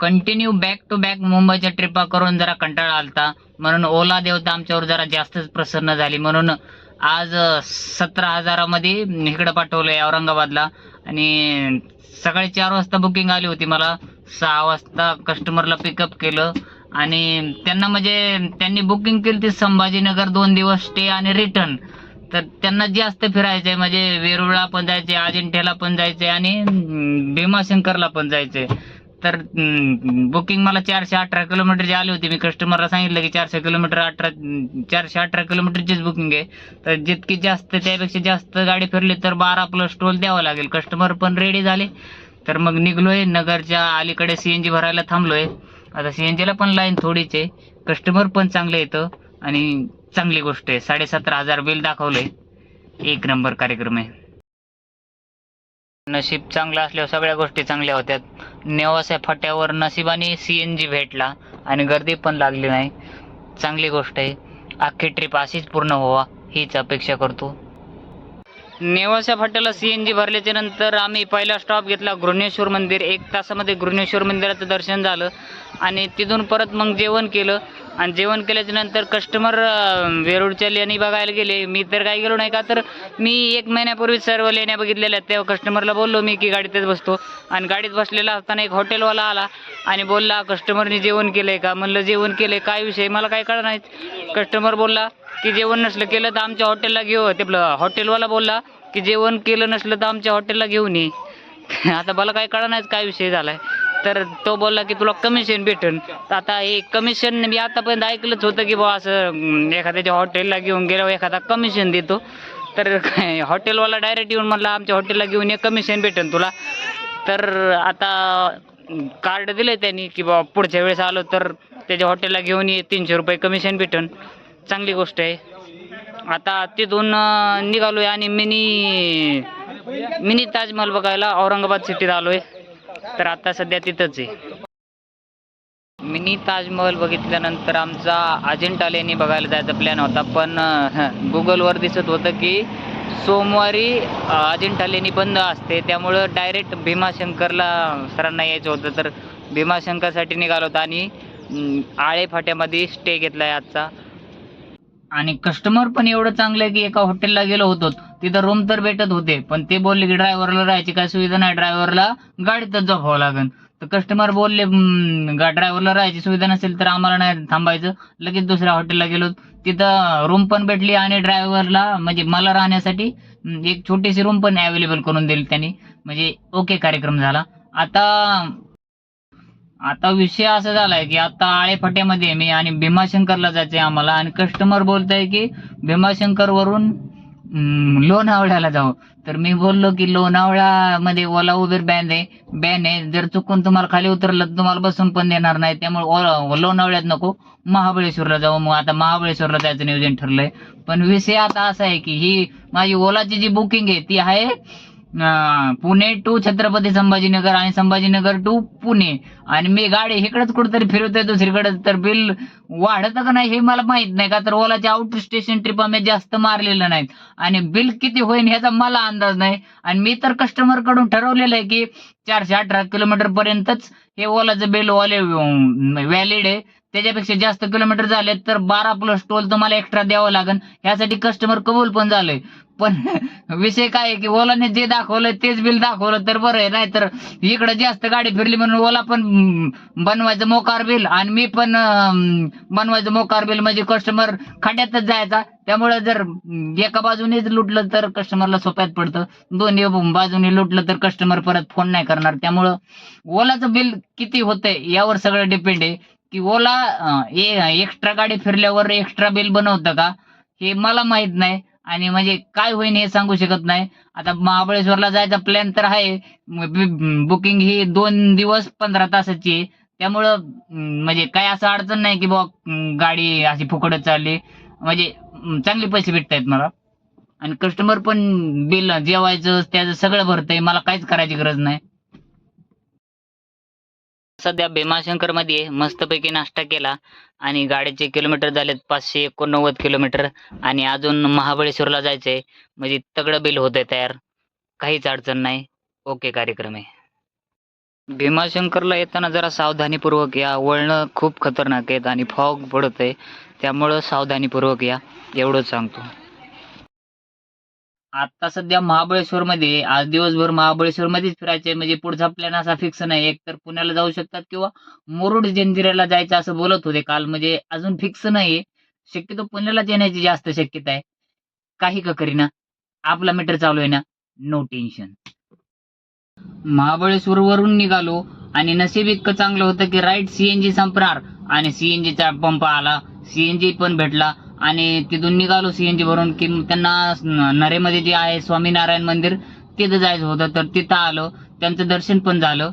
Continue back to back मुंबईच्या ट्रिपा करून जरा कंटाळा आलता. म्हणून ओला देवता आमच्यावर जरा जास्तच प्रसन्न झाली. म्हणून आज सतरा हजारामध्ये इकडं पाठवलंय औरंगाबादला. आणि सकाळी चार वाजता बुकिंग आली होती मला. सहा वाजता कस्टमरला पिकअप केलं. आणि त्यांना म्हणजे त्यांनी बुकिंग केली ती संभाजीनगर दोन दिवस स्टे आणि रिटर्न तर त्यांना जास्त फिरायचंय. म्हणजे वेरुळला पण जायचे अजिंठ्याला पण जायचंय आणि भीमाशंकरला पण जायचे तर बुकिंग मला चारशे अठरा किलोमीटरची आली होती. मी कस्टमरला सांगितलं की चारशे किलोमीटर अठरा चारशे अठरा किलोमीटरचीच बुकिंग आहे. तर जितकी जास्त त्यापेक्षा जास्त गाडी फिरली तर बारा प्लस टोल द्यावा लागेल. कस्टमर पण रेडी झाले. तर मग निघलोय. नगरच्या अलीकडे सी एन जी भरायला थांबलोय. आता सी एन जीला पण लाईन थोडीच आहे. कस्टमर पण चांगले येतं. आणि चांगली गोष्ट आहे. साडेसतरा हजार बिल दाखवलंय. एक नंबर कार्यक्रम आहे. नशीब चांगलं असल्यावर सगळ्या गोष्टी चांगल्या होत्या नेवासा फाट्यावर नशिबाने जी भेटला आणि गर्दी पण लागली नाही. चांगली गोष्ट आहे. अख्खी ट्रिप अशीच पूर्ण व्हावा हीच अपेक्षा करतो. नेवासा फाट्याला जी भरल्याच्या नंतर आम्ही पहिला स्टॉप घेतला घृणेश्वर मंदिर. एक तासामध्ये घृणेश्वर मंदिराचं दर्शन झालं आणि तिथून परत मग जेवण केलं. आणि जेवण केल्याच्यानंतर कस्टमर वेरूळच्या लेणी बघायला गेले. मी तर काही गेलो नाही का? तर मी एक महिन्यापूर्वी सर्व लेण्या बघितलेल्या आहेत. तेव्हा कस्टमरला बोललो मी की गाडीतच बसतो. आणि गाडीत बसलेला असताना एक हॉटेलवाला आला आणि बोलला कस्टमरने जेवण केलं आहे का? म्हणलं जेवण केलंय. काय विषय? मला काय कळलं नाही. कस्टमर बोलला की जेवण नसलं केलं तर आमच्या हॉटेलला घेऊ. ते आपलं हॉटेलवाला बोलला की जेवण केलं नसलं तर आमच्या हॉटेलला घेऊन ये. आता मला काय कळलं नाही काय विषय झाला आहे तर तो बोलला की तुला कमिशन भेटन. तर आता हे कमिशन मी आतापर्यंत ऐकलंच होतं की बा असं एखाद्याच्या हॉटेलला घेऊन गेल्यावर एखादा कमिशन देतो. तर हॉटेलवाला डायरेक्ट येऊन म्हणला आमच्या हॉटेलला घेऊन हे कमिशन भेटन तुला. तर आता कार्ड दिलंय त्यांनी की बा पुढच्या वेळेस आलो तर त्याच्या हॉटेलला घेऊन ये तीनशे रुपये कमिशन भेटन. चांगली गोष्ट आहे. आता तिथून निघालो आहे आणि मिनी मिनी ताजमहल बघायला औरंगाबाद सिटीत आलो आहे तर आता सध्या तिथंच आहे. मिनी ताजमहल बघितल्यानंतर आमचा अजिंठा लेणी बघायला जायचा प्लॅन होता पण गुगलवर दिसत होतं की सोमवारी अजिंठा लेणी बंद असते त्यामुळं डायरेक्ट भीमाशंकरला सरांना यायचं होतं. तर भीमाशंकरसाठी निघालो होतं आणि आळे फाट्यामध्ये स्टे घेतलाय आजचा. आणि कस्टमर पण एवढं चांगलं आहे की एका हॉटेलला गेलो होतो तिथं रूम तर भेटत होते पण ते बोलले की ड्रायव्हरला राहायची काय सुविधा नाही ड्रायव्हरला गाडीतच झोपावं लागेल तर कस्टमर बोलले ड्रायव्हरला राहायची सुविधा नसेल तर आम्हाला नाही थांबायचं. लगेच दुसऱ्या हॉटेलला गेलो. तिथं रूम पण भेटली आणि ड्रायव्हरला म्हणजे मला राहण्यासाठी एक छोटीशी रूम पण अवेलेबल करून दिली त्यांनी. म्हणजे ओके कार्यक्रम झाला. आता आता विषय असा झालाय की आता आळेफाट्यामध्ये मी आणि भीमाशंकरला जायचंय आम्हाला आणि कस्टमर बोलतोय की भीमाशंकर वरून लोणावळ्याला जाऊ. तर मी बोललो की लोणावळ्यामध्ये ओला उबेर बॅन आहे. बॅन आहे. जर चुकून तुम्हाला खाली उतरलं तर तुम्हाला बसून पण देणार नाही. त्यामुळे ओला- लोणावळ्यात नको. महाबळेश्वरला जाऊ. मग आता महाबळेश्वरला जायचं नियोजन ठरलंय. पण विषय आता असा आहे की ही माझी ओलाची जी बुकिंग आहे ती आहे पुणे टू छत्रपती संभाजीनगर आणि संभाजीनगर टू पुणे. आणि मी गाडी इकडेच कुठेतरी फिरवतोय दुसरीकडे तर बिल वाढतं का नाही हे मला माहीत नाही का तर ओलाच्या आउट स्टेशन ट्रिप आम्ही जास्त मारलेलं नाहीत. आणि बिल किती होईल ह्याचा मला अंदाज नाही. आणि मी तर कस्टमरकडून ठरवलेलं आहे की चारशे अठरा किलोमीटर पर्यंतच हे ओलाचं बिल ओले व्हॅलिड आहे. त्याच्यापेक्षा जास्त किलोमीटर झाले तर बारा प्लस टोल तुम्हाला एक्स्ट्रा द्यावं लागेल ह्यासाठी कस्टमर कबूल पण झालंय. पण विषय काय आहे की ओलाने जे दाखवलं तेच बिल दाखवलं तर बरं आहे. नाही तर इकडे जास्त गाडी फिरली म्हणून ओला पण बनवायचं मोकार बिल आणि मी पण बनवायचं मोकार बिल म्हणजे कस्टमर खड्यातच जायचा. त्यामुळे जर एका बाजूनेच लुटलं तर कस्टमरला सोप्यात पडतं. दोन्ही बाजूने लुटलं तर कस्टमर परत फोन नाही करणार. त्यामुळं ओलाचं बिल किती होतंय यावर सगळं डिपेंड आहे. की ओला एक्स्ट्रा गाडी फिरल्यावर एक्स्ट्रा बिल बनवतं का? हे मला माहीत नाही. आणि म्हणजे काय होईन हे सांगू शकत नाही. आता महाबळेश्वरला जायचा प्लॅन तर आहे. बुकिंग ही दोन दिवस पंधरा तासाची आहे. त्यामुळं म्हणजे काय असं अडचण नाही की बुवा गाडी अशी फुकडत चालली. म्हणजे चांगले पैसे भेटतायत मला. आणि कस्टमर पण बिल जेवायचं त्याचं सगळं भरतंय. मला काहीच करायची गरज नाही. सध्या भीमाशंकरमध्ये मस्तपैकी नाश्ता केला आणि गाडीचे किलोमीटर झालेत पाचशे एकोणनव्वद किलोमीटर आणि अजून महाबळेश्वरला जायचंय. म्हणजे तगडं बिल होतंय तयार. काहीच अडचण नाही. ओके कार्यक्रम आहे. भीमाशंकरला येताना जरा सावधानीपूर्वक या. वळणं खूप खतरनाक आहेत आणि फॉग पडत आहे त्यामुळं सावधानीपूर्वक या. एवढंच सांगतो. आता सध्या महाबळेश्वरमध्ये आज दिवसभर महाबळेश्वर मध्येच फिरायचे म्हणजे पुढचा प्लॅन असा फिक्स नाही. एक तर पुण्याला जाऊ शकतात किंवा मुरुड जंजिऱ्याला जायचं असं बोलत होते काल म्हणजे अजून फिक्स नाही शक्यतो पुण्यालाच येण्याची जास्त शक्यता आहे. काही का करीना आपला मीटर चालू आहे ना. नो टेन्शन महाबळेश्वर वरून निघालो आणि नशीब इतकं चांगलं होतं की राईट सीएनजी संपणार आणि सीएनजीचा पंप आला. सीएनजी पण भेटला. आणि तिथून निघालो सीएनजी भरून की त्यांना नरेमध्ये जे आहे स्वामीनारायण मंदिर तिथं जायचं होतं तर तिथं आलो. त्यांचं दर्शन पण झालं.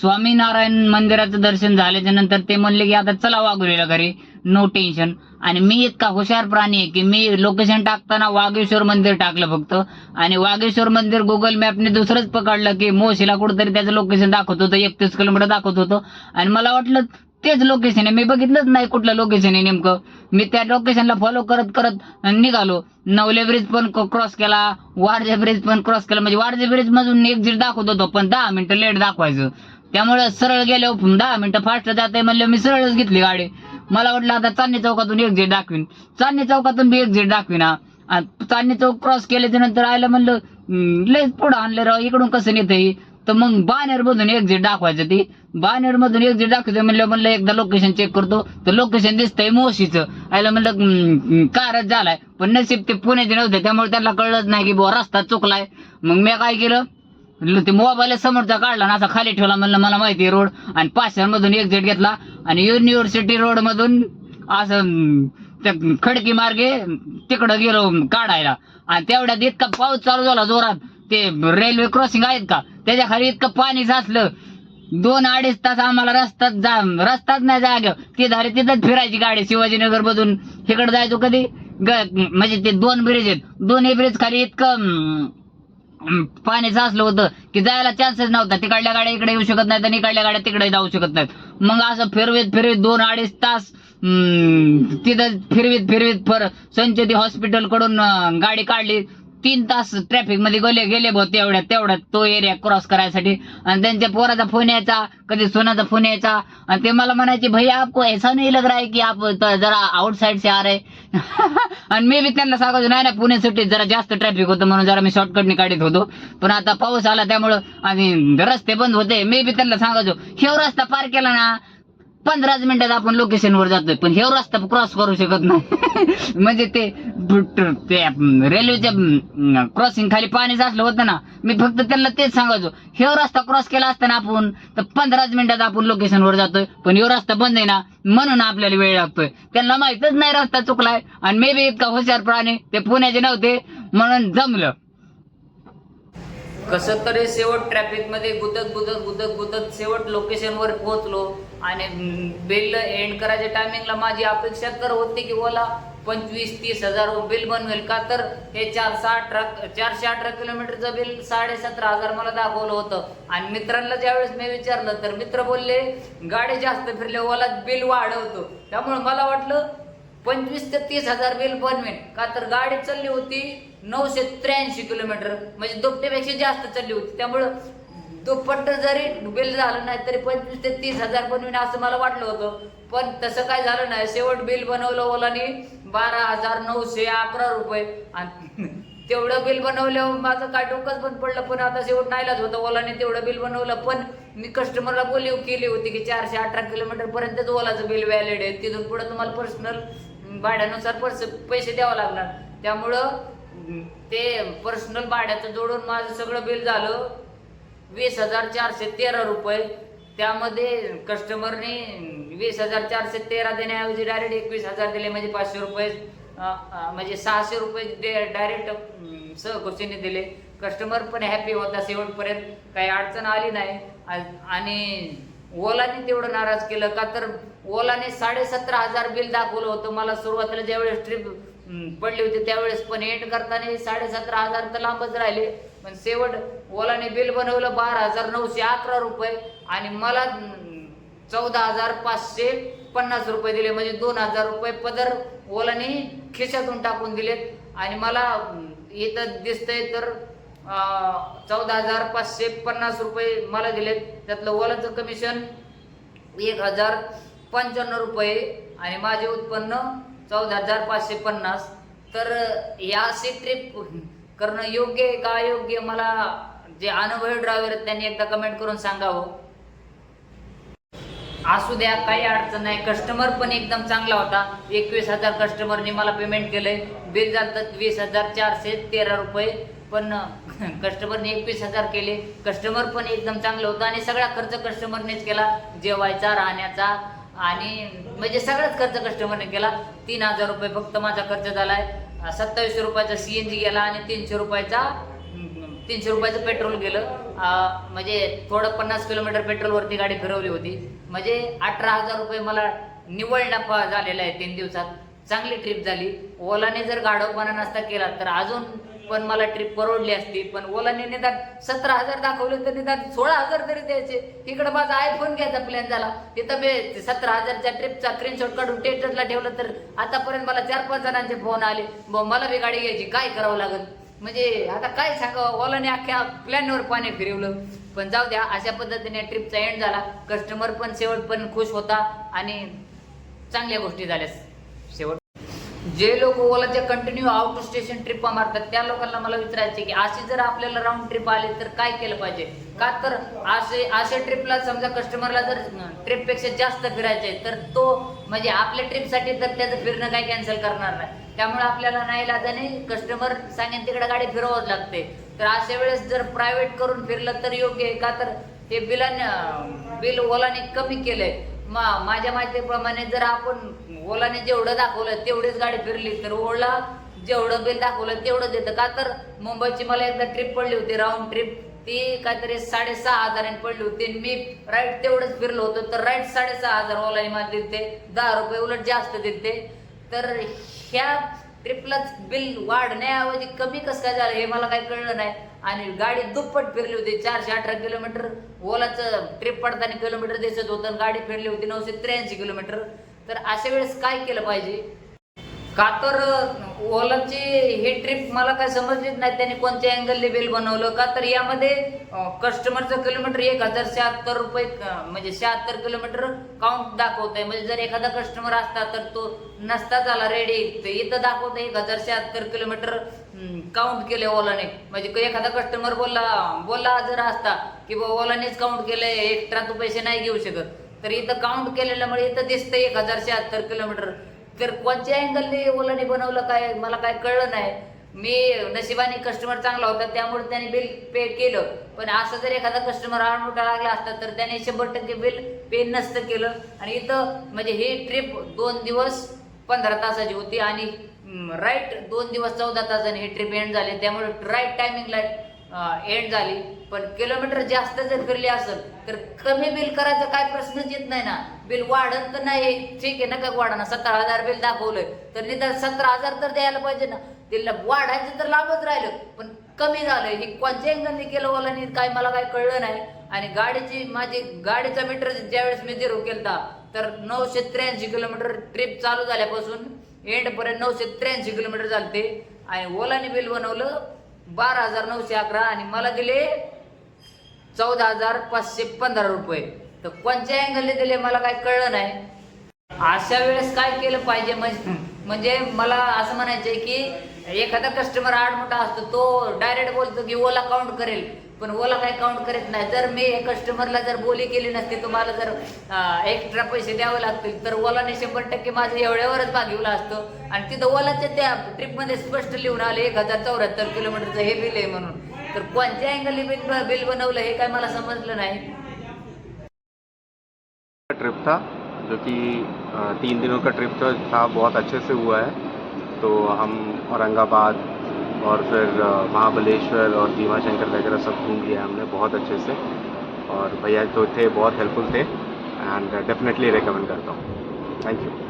स्वामीनारायण मंदिराचं दर्शन झाल्याच्यानंतर ते म्हणले की आता चला वाघुरीला घरी. नो टेन्शन आणि मी इतका हुशार प्राणी आहे की मी लोकेशन टाकताना वाघेश्वर मंदिर टाकलं फक्त. आणि वाघेश्वर मंदिर गुगल मॅपने दुसरंच पकडलं की मोशीला कुठंतरी त्याचं लोकेशन दाखवत होतं एकतीस किलोमीटर दाखवत होतं. आणि मला वाटलं तेच लोकेशन आहे. मी बघितलंच नाही कुठलं लोकेशन आहे नेमकं. मी त्या लोकेशनला फॉलो करत करत निघालो. नवले ब्रिज पण क्रॉस केला. वारजे ब्रिज पण क्रॉस केला. म्हणजे वारजे ब्रिज मधून एक्झिट दाखवत होतो पण दहा मिनिटं लेट दाखवायचं. त्यामुळे सरळ गेलो. दहा मिनिटं फास्ट जाते म्हणलं मी सरळच घेतली गाडी. मला वाटलं आता चांदणी चौकातून एक्झिट दाखवीन. चांदणी चौकातून बी एक्झिट दाखवीन. चांदणी चौक क्रॉस केल्याच्यानंतर आयला म्हणलं लय लयच पुढं आणलं राव. इकडून कसं नेतंय? तर मग बॅनर मधून एक्झिट दाखवायचं ती. बॅनर मधून एक्झिट दाखवायचं म्हणलं म्हणलं एकदा लोकेशन चेक करतो. तर लोकेशन दिसतंय मोशीचं. आयला म्हणलं कारच झालाय. पण नशीब ते पुण्याचे नव्हते. त्यामुळे त्याला कळलंच नाही की बुवा रस्ता चुकलाय. मग मी काय केलं? ते मोबाईल समोरचा काढला ना असा खाली ठेवला. म्हणलं मला माहिती आहे रोड. आणि पाचशेमधून एक्झिट घेतला. आणि युनिव्हर्सिटी रोड मधून असं त्या खडकी मार्गे तिकडं गेलो काढायला. आणि तेवढ्यात इतका पाऊस चालू झाला जोरात. ते रेल्वे क्रॉसिंग आहेत का? त्याच्याखाली इतकं पाणी साचलं. दोन अडीच तास आम्हाला रस्ताच जा रस्ताच नाही जाग. ती धारे तिथंच फिरायची गाडी शिवाजीनगर मधून. इकडं जायचो कधी? म्हणजे ते दोन ब्रिज आहेत. दोन्ही ब्रिज खाली इतकं पाणी साचलं होतं की जायला चान्सेस नव्हता. तिकडल्या गाड्या इकडे येऊ शकत नाहीत आणि इकडल्या गाड्या तिकडे जाऊ शकत नाहीत. मग असं फिरवीत फिरवीत दोन अडीच तास तिथं फिरवीत फिरवीत फर संचेती हॉस्पिटलकडून गाडी काढली. तीन तास ट्रॅफिकमध्ये गेले गेले भाऊ तेवढ्यात तेवढ्यात तो एरिया क्रॉस करायसाठी. आणि त्यांच्या पोराचा फोन यायचा कधी सोनाचा फोन यायचा. आणि ते मला म्हणायचे भैया आपको ऐसा नहीं लग रहा है की आप जरा आउटसाइड से आ रहे आणि मी बी त्यांना सांगायचो नाही ना पुणे सुट्टीत जरा जास्त ट्रॅफिक होतं म्हणून जरा मी शॉर्टकटने काढत होतो. पण आता पाऊस आला त्यामुळं आणि रस्ते बंद होते. मी बी त्यांना सांगायचो हे रस्ता पार केला ना पंधराच मिनिटात आपण लोकेशनवर जातोय. पण हे रस्ता क्रॉस करू शकत नाही. म्हणजे ते रेल्वेच्या क्रॉसिंग खाली पाणीच असलं होतं ना मी फक्त त्यांना तेच सांगायचो. हे रस्ता क्रॉस केला असताना आपण तर पंधराच मिनिटात आपण लोकेशनवर जातोय. पण ह्यो रस्ता बंद आहे ना म्हणून आपल्याला वेळ लागतोय. त्यांना माहितच नाही रस्ता चुकलाय. आणि मे बी इतका हुशार प्राणी ते पुण्याचे नव्हते म्हणून जमलं. कसं तरी शेवट ट्रॅफिकमध्ये गुदत गुदत गुदत शेवट लोकेशनवर पोहोचलो. आणि बिल एंड करायच्या टायमिंगला माझी अपेक्षा तर होती की ओला पंचवीस तीस हजार बिल बनवेल का? तर हे चारशे अठरा चारशे अठरा किलोमीटरचं बिल साडेसतरा हजार मला दाखवलं होतं. आणि मित्रांना ज्यावेळेस मी विचारलं तर मित्र बोलले गाडी जास्त फिरले ओला बिल वाढवतो. त्यामुळे मला वाटलं पंचवीस ते तीस हजार बिल बनवेन. का तर गाडी चालली होती नऊशे त्र्याऐंशी किलोमीटर. म्हणजे दुपट्यापेक्षा जास्त चालली होती. त्यामुळं दुप्पट जरी बिल झालं नाही तरी पंचवीस ते तीस हजार बनवेन असं मला वाटलं होतं. पण तसं काय झालं नाही. शेवट बिल बनवलं ओलानी बारा हजार नऊशे अकरा रुपये. आणि तेवढं बिल बनवल्यावर माझं काय डोकंच बंद पडलं. पण आता शेवट नाहीलाच होतं. ओलाने तेवढं बिल बनवलं. पण मी कस्टमरला बोलीव केली होती की चारशे अठरा किलोमीटर पर्यंतच ओलाचं बिल व्हॅलिड आहे. तिथून पुढे तुम्हाला पर्सनल भाड्यानुसार पर्स पैसे द्यावं लागणार. त्यामुळं ते पर्सनल भाड्याचं जोडून माझं सगळं बिल झालं. वीस हजार चारशे तेरा रुपये. त्यामध्ये कस्टमरने वीस हजार चारशे तेरा देण्याऐवजी डायरेक्ट एकवीस हजार दिले म्हणजे पाचशे रुपये म्हणजे सहाशे रुपये डायरेक्ट सहकुशीने दिले. कस्टमर पण हॅपी होता शेवटपर्यंत. काही अडचण आली नाही. आ- आणि ओलाने तेवढं नाराज केलं का तर ओलाने साडेसतरा हजार बिल दाखवलं होतं. मला सुरुवातीला ज्यावेळेस ट्रिप पडली होती त्यावेळेस पण एंड करताना साडेसतरा हजार तर लांबच राहिले. पण शेवट ओलाने बिल बनवलं बारा हजार नऊशे अकरा रुपये आणि मला चौदा हजार पाचशे पन्नास रुपये दिले. म्हणजे दोन हजार रुपये पदर ओलाने खिशातून टाकून दिलेत. आणि मला इथं दिसतंय तर चौदा हजार पाचशे पन्नास रुपये मला दिलेत. त्यातलं ओलाचं कमिशन एक हजार पंच्याण्णव रुपये आणि माझे उत्पन्न चौदा हजार पाचशे पन्नास. तर या अशी ट्रिप करणं योग्य आहे का अयोग्य? मला जे अनुभवी ड्रायव्हर आहेत त्यांनी एकदा कमेंट करून सांगावं. असू द्या काही अडचण नाही. कस्टमर पण एकदम चांगला होता. एकवीस हजार कस्टमरनी मला पेमेंट केलंय. बिल झालं वीस हजार चारशे तेरा रुपये. पण कस्टमरने एकवीस हजार केले. कस्टमर पण एकदम चांगलं होतं आणि सगळा खर्च कस्टमरनेच केला. जेवायचा राहण्याचा आणि म्हणजे सगळाच खर्च कस्टमरने केला. तीन हजार रुपये फक्त माझा खर्च झालाय. सत्तावीसशे रुपयाचा सी एन जी गेला आणि तीनशे रुपयाचा तीनशे रुपयाचं पेट्रोल गेलं. म्हणजे थोडं पन्नास किलोमीटर पेट्रोलवरती गाडी फिरवली होती. म्हणजे अठरा हजार रुपये मला निव्वळ नफा झालेला आहे तीन दिवसात. चांगली ट्रिप झाली. ओलाने जर गाढवपणा नसता केला तर अजून पण मला ट्रिप परवडली असती. पण ओलाने निदान सतरा हजार दाखवले तर निदान सोळा हजार तरी द्यायचे. इकडं माझा आयफोन घ्यायचा प्लॅन झाला. तिथं मी सतरा हजारच्या ट्रिपचा स्क्रीनशॉट काढून टेटरला ठेवलं तर आतापर्यंत मला चार पाच जणांचे फोन आले. मला बी गाडी घ्यायची. काय करावं लागेल? म्हणजे आता काय सांगावं? ओलाने अख्ख्या प्लॅनवर पाणी फिरवलं. पण जाऊ द्या अशा पद्धतीने ट्रिपचा एंड झाला. कस्टमर पण शेवट पण खुश होता आणि चांगल्या गोष्टी झाल्या. जे लोक ओलाच्या कंटिन्यू आउट स्टेशन ट्रिपा मारतात त्या लोकांना मला विचारायचे की अशी जर आपल्याला राऊंड ट्रिप आली तर काय केलं पाहिजे? का तर असे अशा ट्रिपला समजा कस्टमरला जर ट्रिपपेक्षा जास्त फिरायचे तर तो म्हणजे आपल्या ट्रिपसाठी तर त्याचं फिरणं काही कॅन्सल करणार नाही. त्यामुळे आपल्याला नाही लागाने कस्टमर सांगेन तिकडे गाडी फिरवावंच लागते. तर अशा वेळेस जर प्रायव्हेट करून फिरलं तर योग्य आहे का तर हे बिलाने बिल ओलाने कमी केलंय. मा माझ्या माहितीप्रमाणे जर आपण ओलाने जेवढं दाखवलं तेवढीच गाडी फिरली. तर ओला जेवढं बिल दाखवलं तेवढं देतं. का तर मुंबईची मला एकदा ट्रिप पडली होती राऊंड ट्रिप ती काहीतरी साडेसहा हजारांनी पडली होती. आणि मी राईट तेवढंच फिरलो होतो. तर राईट साडेसहा हजार ओलाने मला देते. दहा रुपये उलट जास्त देते. तर ह्या ट्रिपलाच बिल वाढण्याऐवजी कमी कसं काय झालं हे मला काही कळलं नाही. आणि गाडी दुप्पट फिरली होती. चारशे अठरा किलोमीटर. ओलाचं ट्रिप पडताना किलोमीटर दिसत होतं. आणि गाडी फिरली होती नऊशे त्र्याऐंशी किलोमीटर. तर अशा वेळेस काय केलं पाहिजे? का तर ओलाची ही ट्रिप मला काय समजलीच नाही. त्यांनी कोणत्या अँगलने बिल बनवलं? का तर यामध्ये कस्टमरचं किलोमीटर एक हजार शहात्तर रुपये म्हणजे शहात्तर किलोमीटर काउंट दाखवत आहे म्हणजे जर एखादा कस्टमर असता तर तो नसता झाला रेडी तर इथं दाखवत एक हजार शहात्तर किलोमीटर काउंट केले ओलाने. म्हणजे एखादा कस्टमर बोलला बोलला जर असता की बा ओलानेच काउंट केलंय एक्स्ट्रा तू पैसे नाही घेऊ शकत. तर इथं काउंट केलेल्यामुळे इथं दिसतं एक हजार शहात्तर किलोमीटर तर कोणत्या अँगलने ओलाने बनवलं काय? मला काय कळलं नाही. मी नशिबाने कस्टमर चांगला होता त्यामुळे त्याने बिल पे केलं. पण असं जर एखादा कस्टमर आडमोठा लागला असता तर त्याने शंभर टक्के बिल पे नसतं केलं. आणि इथं म्हणजे ही ट्रिप दोन दिवस पंधरा तासाची होती आणि राईट दोन दिवस चौदा तासाने ही ट्रिप एंड झाली. त्यामुळे राईट टायमिंगला एंड झाली. पण किलोमीटर जास्त जर फिरली असेल तर कमी बिल करायचा काय प्रश्नच येत नाही ना. बिल वाढत तर नाही. ठीक आहे नका वाढा ना. सतरा हजार बिल दाखवलंय. तर निदान सतरा हजार तर द्यायला पाहिजे ना. तिला वाढायचं तर लाभच राहिलं. पण कमी झालं हे कोणत्या अँगलने केलं वाला नाही काय मला काय कळलं नाही. आणि गाडीची माझी गाडीचा मीटर ज्यावेळेस मी झिरो केलता तर नऊशे त्र्याऐंशी किलोमीटर ट्रिप चालू झाल्यापासून एंडपर्यंत नऊशे त्र्याऐंशी किलोमीटर झालते. आणि ओलाने बिल बनवलं बारा हजार नऊशे अकरा आणि मला दिले चौदा हजार पाचशे पंधरा रुपये. तर कोणत्या अँगलने दिले मला काय कळलं नाही. अशा वेळेस काय केलं पाहिजे? म्हणजे मला असं म्हणायचंय की एखादा कस्टमर आडमोठा असतो तो डायरेक्ट बोलतो की ओला काउंट करेल. पण ओला काय काउंट करत नाही. जर मी कस्टमरला जर बोली केली नसती तुम्हाला जर एक्स्ट्रा पैसे द्यावे लागतील तर ओलाने शंभर टक्के माझं एवढ्यावरच भागिवला असतो. आणि तिथं ओलाच्या त्या ट्रिपमध्ये स्पष्ट लिहून आले एक हजार चौऱ्याहत्तर किलोमीटरचं हे बिल आहे म्हणून. तर कोणत्या अँगलने बिल बिल बनवलं हे काय मला समजलं नाही. ट्रिप था जो कि तीन दिनों का ट्रिप था बहुत अच्छे से हुआ है। तो हम औरंगाबाद और फिर महाबलेश्वर और भीमा शंकर वगैरह सब घूम लिया हमने बहुत अच्छे से। और भैया तो थे, बहुत हेल्पफुल थे एंड डेफिनेटली रिकमेंड करता हूँ। Thank you